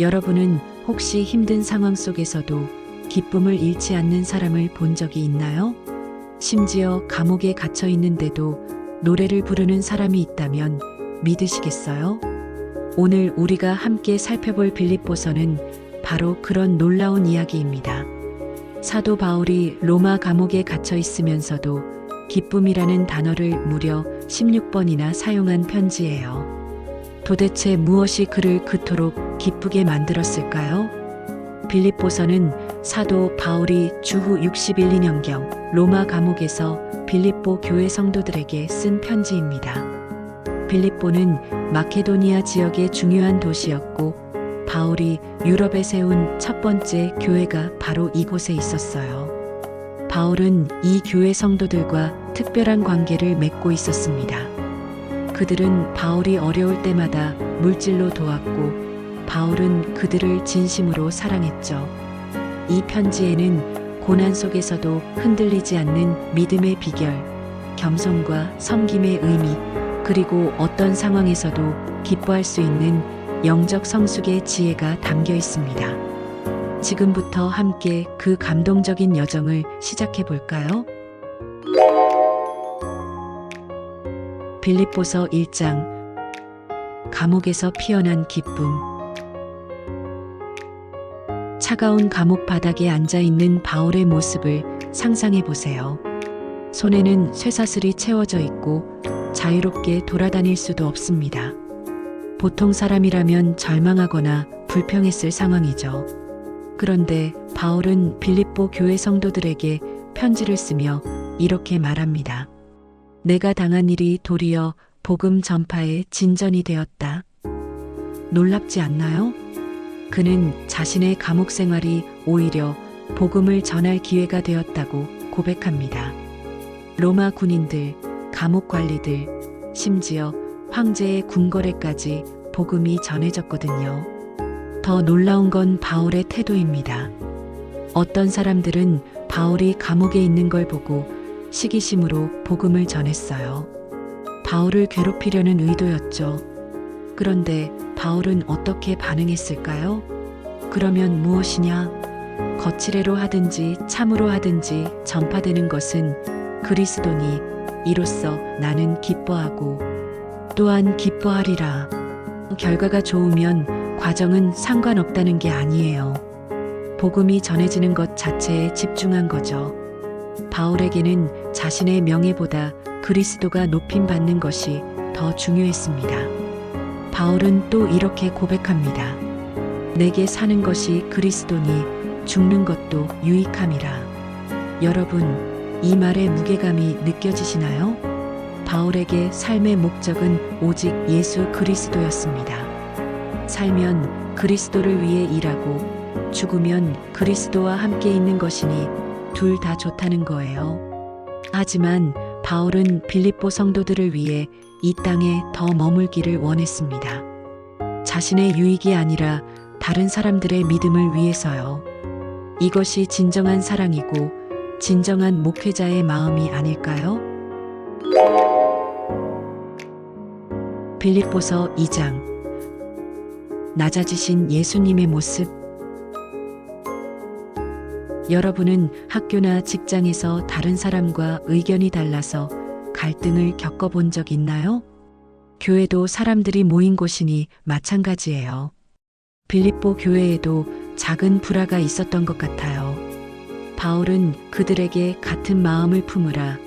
여러분은 혹시 힘든 상황 속에서도 기쁨을 잃지 않는 사람을 본 적이 있나요? 심지어 감옥에 갇혀 있는데도 노래를 부르는 사람이 있다면 믿으시겠어요? 오늘 우리가 함께 살펴볼 빌립보서는 바로 그런 놀라운 이야기입니다. 사도 바울이 로마 감옥에 갇혀 있으면서도 기쁨이라는 단어를 무려 16번이나 사용한 편지예요. 도대체 무엇이 그를 그토록 기쁘게 만들었을까요? 빌립보서는 사도 바울이 주후 61, 2년경 로마 감옥에서 빌립보 교회 성도들에게 쓴 편지입니다. 빌립보는 마케도니아 지역의 중요한 도시였고 바울이 유럽에 세운 첫 번째 교회가 바로 이곳에 있었어요. 바울은 이 교회 성도들과 특별한 관계를 맺고 있었습니다. 그들은 바울이 어려울 때마다 물질로 도왔고 바울은 그들을 진심으로 사랑했죠. 이 편지에는 고난 속에서도 흔들리지 않는 믿음의 비결, 겸손과 섬김의 의미, 그리고 어떤 상황에서도 기뻐할 수 있는 영적 성숙의 지혜가 담겨 있습니다. 지금부터 함께 그 감동적인 여정을 시작해 볼까요? 빌립보서 1장 감옥에서 피어난 기쁨 차가운 감옥 바닥에 앉아 있는 바울의 모습을 상상해 보세요. 손에는 쇠사슬이 채워져 있고 자유롭게 돌아다닐 수도 없습니다. 보통 사람이라면 절망하거나 불평했을 상황이죠. 그런데 바울은 빌립보 교회 성도들에게 편지를 쓰며 이렇게 말합니다. 내가 당한 일이 도리어 복음 전파의 진전이 되었다. 놀랍지 않나요? 그는 자신의 감옥 생활이 오히려 복음을 전할 기회가 되었다고 고백합니다. 로마 군인들, 감옥 관리들, 심지어 황제의 궁궐에까지 복음이 전해졌거든요. 더 놀라운 건 바울의 태도입니다. 어떤 사람들은 바울이 감옥에 있는 걸 보고 시기심으로 복음을 전했어요. 바울을 괴롭히려는 의도였죠. 그런데 바울은 어떻게 반응했을까요? 그러면 무엇이냐? 거칠애로 하든지 참으로 하든지 전파되는 것은 그리스도니 이로써 나는 기뻐하고 또한 기뻐하리라. 결과가 좋으면 과정은 상관없다는 게 아니에요. 복음이 전해지는 것 자체에 집중한 거죠. 바울에게는 자신의 명예보다 그리스도가 높임 받는 것이 더 중요했습니다. 바울은 또 이렇게 고백합니다. 내게 사는 것이 그리스도니 죽는 것도 유익함이라. 여러분, 이 말의 무게감이 느껴지시나요? 바울에게 삶의 목적은 오직 예수 그리스도였습니다. 살면 그리스도를 위해 일하고 죽으면 그리스도와 함께 있는 것이니 둘 다 좋다는 거예요. 하지만 바울은 빌립보 성도들을 위해 이 땅에 더 머물기를 원했습니다. 자신의 유익이 아니라 다른 사람들의 믿음을 위해서요. 이것이 진정한 사랑이고 진정한 목회자의 마음이 아닐까요? 빌립보서 2장 낮아지신 예수님의 모습 여러분은 학교나 직장에서 다른 사람과 의견이 달라서 갈등을 겪어본 적 있나요? 교회도 사람들이 모인 곳이니 마찬가지예요. 빌립보 교회에도 작은 불화가 있었던 것 같아요. 바울은 그들에게 같은 마음을 품으라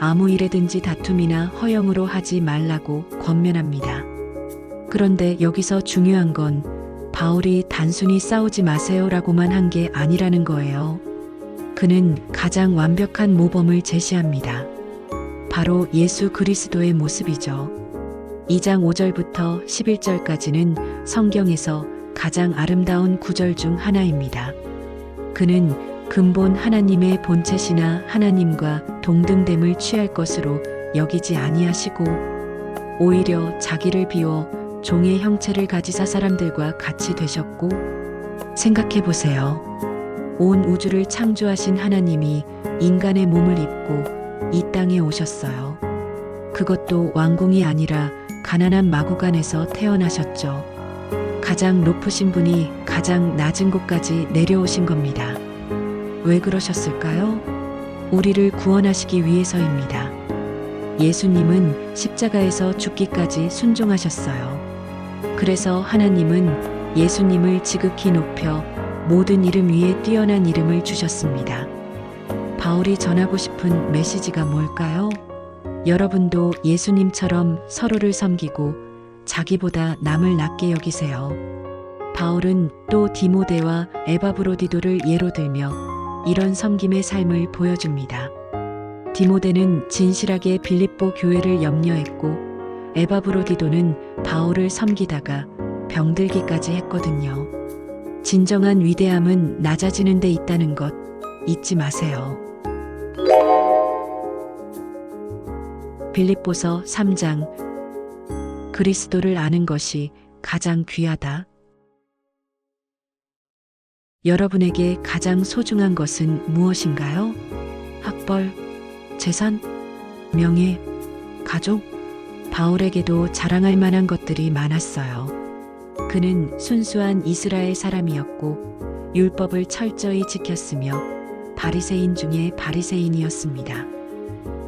아무 일에든지 다툼이나 허영으로 하지 말라고 권면합니다. 그런데 여기서 중요한 건 바울이 단순히 싸우지 마세요라고만 한 게 아니라는 거예요. 그는 가장 완벽한 모범을 제시합니다. 바로 예수 그리스도의 모습이죠. 2장 5절부터 11절까지는 성경에서 가장 아름다운 구절 중 하나입니다. 그는 근본 하나님의 본체시나 하나님과 동등됨을 취할 것으로 여기지 아니하시고 오히려 자기를 비워 종의 형체를 가지사 사람들과 같이 되셨고 생각해 보세요. 온 우주를 창조하신 하나님이 인간의 몸을 입고 이 땅에 오셨어요. 그것도 왕궁이 아니라 가난한 마구간에서 태어나셨죠. 가장 높으신 분이 가장 낮은 곳까지 내려오신 겁니다. 왜 그러셨을까요? 우리를 구원하시기 위해서입니다. 예수님은 십자가에서 죽기까지 순종하셨어요. 그래서 하나님은 예수님을 지극히 높여 모든 이름 위에 뛰어난 이름을 주셨습니다. 바울이 전하고 싶은 메시지가 뭘까요? 여러분도 예수님처럼 서로를 섬기고 자기보다 남을 낮게 여기세요. 바울은 또 디모데와 에바브로디도를 예로 들며 이런 섬김의 삶을 보여줍니다. 디모데는 진실하게 빌립보 교회를 염려했고 에바브로디도는 바울을 섬기다가 병들기까지 했거든요. 진정한 위대함은 낮아지는 데 있다는 것 잊지 마세요. 빌립보서 3장 그리스도를 아는 것이 가장 귀하다. 여러분에게 가장 소중한 것은 무엇인가요? 학벌, 재산, 명예, 가족? 바울에게도 자랑할 만한 것들이 많았어요. 그는 순수한 이스라엘 사람이었고 율법을 철저히 지켰으며 바리새인 중에 바리새인이었습니다.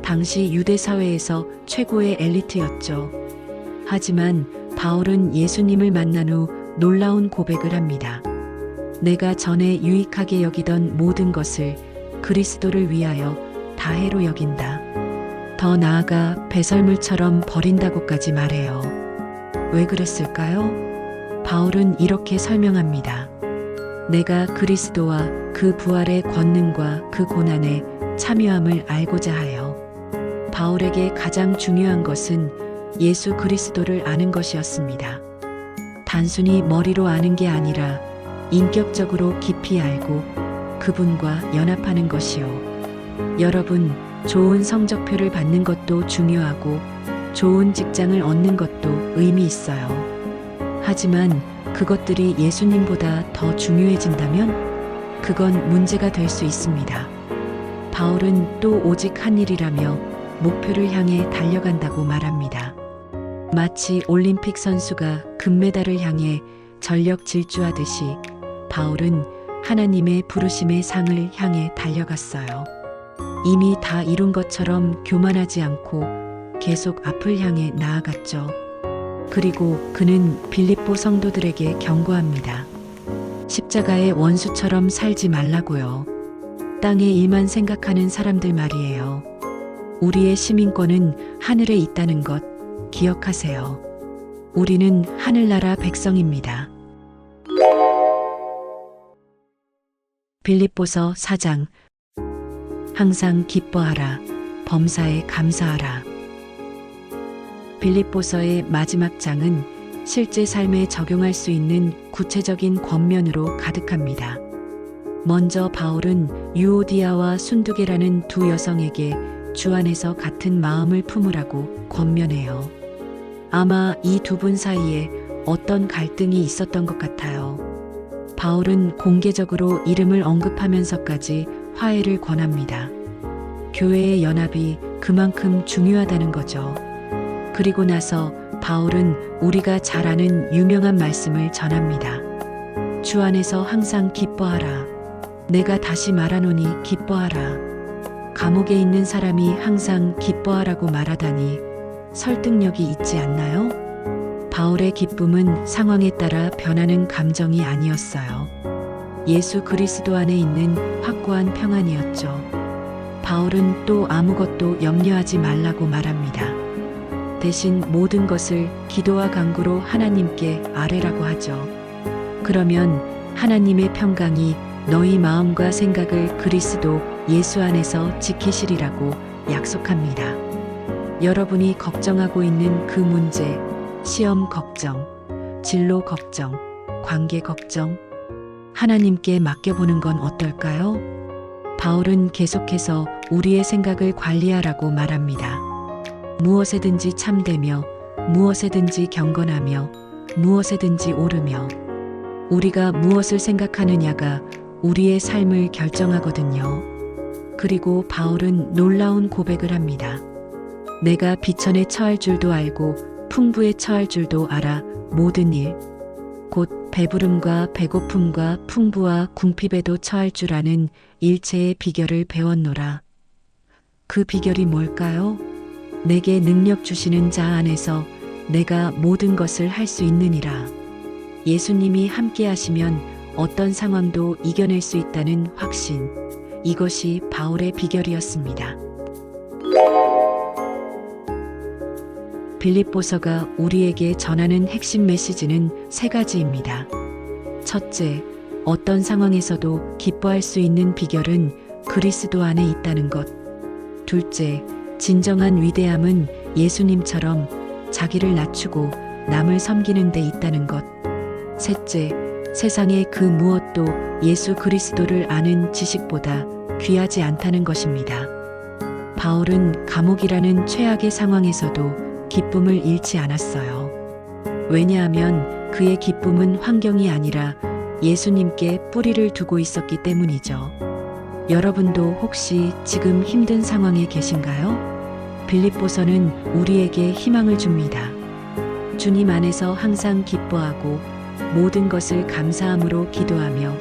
당시 유대 사회에서 최고의 엘리트였죠. 하지만 바울은 예수님을 만난 후 놀라운 고백을 합니다. 내가 전에 유익하게 여기던 모든 것을 그리스도를 위하여 다해로 여긴다. 더 나아가 배설물처럼 버린다고까지 말해요. 왜 그랬을까요? 바울은 이렇게 설명합니다. 내가 그리스도와 그 부활의 권능과 그 고난에 참여함을 알고자 하여 바울에게 가장 중요한 것은 예수 그리스도를 아는 것이었습니다. 단순히 머리로 아는 게 아니라 인격적으로 깊이 알고 그분과 연합하는 것이요. 여러분, 좋은 성적표를 받는 것도 중요하고 좋은 직장을 얻는 것도 의미 있어요. 하지만 그것들이 예수님보다 더 중요해진다면 그건 문제가 될 수 있습니다. 바울은 또 오직 한 일이라며 목표를 향해 달려간다고 말합니다. 마치 올림픽 선수가 금메달을 향해 전력 질주하듯이 바울은 하나님의 부르심의 상을 향해 달려갔어요. 이미 다 이룬 것처럼 교만하지 않고 계속 앞을 향해 나아갔죠. 그리고 그는 빌립보 성도들에게 경고합니다. 십자가의 원수처럼 살지 말라고요. 땅의 일만 생각하는 사람들 말이에요. 우리의 시민권은 하늘에 있다는 것 기억하세요. 우리는 하늘나라 백성입니다. 빌립보서 4장 항상 기뻐하라 범사에 감사하라 빌립보서의 마지막 장은 실제 삶에 적용할 수 있는 구체적인 권면으로 가득합니다. 먼저 바울은 유오디아와 순두계라는 두 여성에게 주 안에서 같은 마음을 품으라고 권면해요. 아마 이 두 분 사이에 어떤 갈등이 있었던 것 같아요. 바울은 공개적으로 이름을 언급하면서까지 화해를 권합니다. 교회의 연합이 그만큼 중요하다는 거죠. 그리고 나서 바울은 우리가 잘 아는 유명한 말씀을 전합니다. 주 안에서 항상 기뻐하라. 내가 다시 말하노니 기뻐하라. 감옥에 있는 사람이 항상 기뻐하라고 말하다니 설득력이 있지 않나요? 바울의 기쁨은 상황에 따라 변하는 감정이 아니었어요. 예수 그리스도 안에 있는 확고한 평안이었죠. 바울은 또 아무것도 염려하지 말라고 말합니다. 대신 모든 것을 기도와 간구로 하나님께 아뢰라고 하죠. 그러면 하나님의 평강이 너희 마음과 생각을 그리스도 예수 안에서 지키시리라고 약속합니다. 여러분이 걱정하고 있는 그 문제, 시험 걱정, 진로 걱정, 관계 걱정, 하나님께 맡겨보는 건 어떨까요? 바울은 계속해서 우리의 생각을 관리하라고 말합니다. 무엇에든지 참되며, 무엇에든지 경건하며, 무엇에든지 오르며, 우리가 무엇을 생각하느냐가 우리의 삶을 결정하거든요. 그리고 바울은 놀라운 고백을 합니다. 내가 비천에 처할 줄도 알고 풍부에 처할 줄도 알아 모든 일, 곧 배부름과 배고픔과 풍부와 궁핍에도 처할 줄 아는 일체의 비결을 배웠노라. 그 비결이 뭘까요? 내게 능력 주시는 자 안에서 내가 모든 것을 할 수 있느니라. 예수님이 함께 하시면 어떤 상황도 이겨낼 수 있다는 확신. 이것이 바울의 비결이었습니다. 빌립보서가 우리에게 전하는 핵심 메시지는 세 가지입니다. 첫째, 어떤 상황에서도 기뻐할 수 있는 비결은 그리스도 안에 있다는 것. 둘째, 진정한 위대함은 예수님처럼 자기를 낮추고 남을 섬기는 데 있다는 것. 셋째, 세상의 그 무엇도 예수 그리스도를 아는 지식보다 귀하지 않다는 것입니다. 바울은 감옥이라는 최악의 상황에서도 기쁨을 잃지 않았어요. 왜냐하면 그의 기쁨은 환경이 아니라 예수님께 뿌리를 두고 있었기 때문이죠. 여러분도 혹시 지금 힘든 상황에 계신가요? 빌립보서는 우리에게 희망을 줍니다. 주님 안에서 항상 기뻐하고 모든 것을 감사함으로 기도하며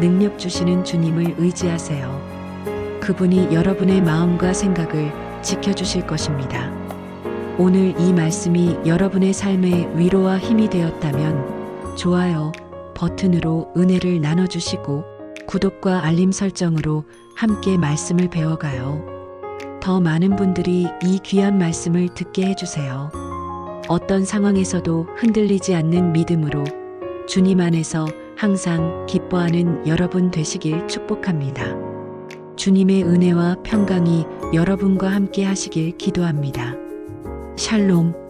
능력 주시는 주님을 의지하세요. 그분이 여러분의 마음과 생각을 지켜주실 것입니다. 오늘 이 말씀이 여러분의 삶에 위로와 힘이 되었다면 좋아요 버튼으로 은혜를 나눠주시고 구독과 알림 설정으로 함께 말씀을 배워가요. 더 많은 분들이 이 귀한 말씀을 듣게 해주세요. 어떤 상황에서도 흔들리지 않는 믿음으로 주님 안에서 항상 기뻐하는 여러분 되시길 축복합니다. 주님의 은혜와 평강이 여러분과 함께 하시길 기도합니다. 샬롬.